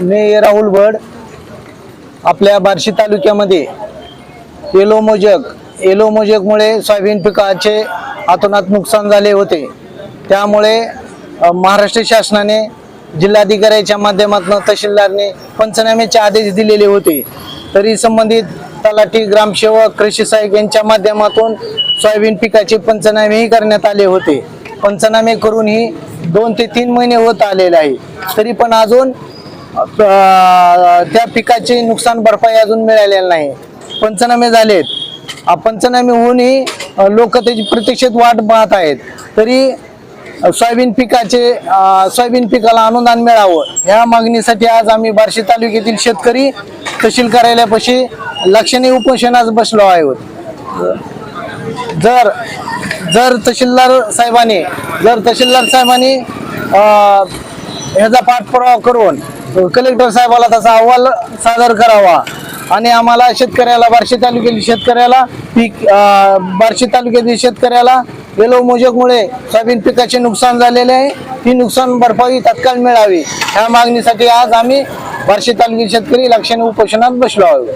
मी राहुल भड आपल्या बार्शी तालुक्यामध्ये येलो मोजक येलो मोजकमुळे सोयाबीन पिकाचे अतोनात नुकसान झाले होते. त्यामुळे महाराष्ट्र शासनाने जिल्हाधिकाऱ्याच्या माध्यमातून तहसीलदारने पंचनाम्याचे आदेश दिलेले होते. तरी संबंधित तलाठी ग्रामसेवक कृषी सहाय्यक यांच्या माध्यमातून सोयाबीन पिकाचे पंचनामेही करण्यात आले होते. पंचनामे करूनही दोन ते तीन महिने होत आलेले आहे. तरी पण अजून त्या पिकाचे नुकसान भरपाई अजून मिळालेली नाही. पंचनामे झालेत. पंचनामे होऊनही लोक त्याची प्रतीक्षेत वाट पाहत आहेत. तरी सोयाबीन पिकाचे सोयाबीन पिकाला अनुदान मिळावं या मागणीसाठी आज आम्ही बार्शी तालुक्यातील शेतकरी तहसील कार्यालयापाशी लक्षणीय उपोषणास बसलो आहोत. जर जर तहसीलदार साहेबांनी जर तहसीलदार साहेबांनी ह्याचा पाठपुरावा करून कलेक्टर साहेबाला त्याचा अहवाल सादर करावा आणि आम्हाला शेतकऱ्याला बार्शी तालुक्यातील शेतकऱ्याला पीक बार्शी तालुक्यातील शेतकऱ्याला येलो मोजकमुळे सोयाबीन पिकाचे नुकसान झालेले आहे. ती नुकसान भरपाई तत्काळ मिळावी. ह्या मागणीसाठी आज आम्ही बार्शी तालुक्यातील शेतकरी लक्षणे उपोषणात बसलो आहोत.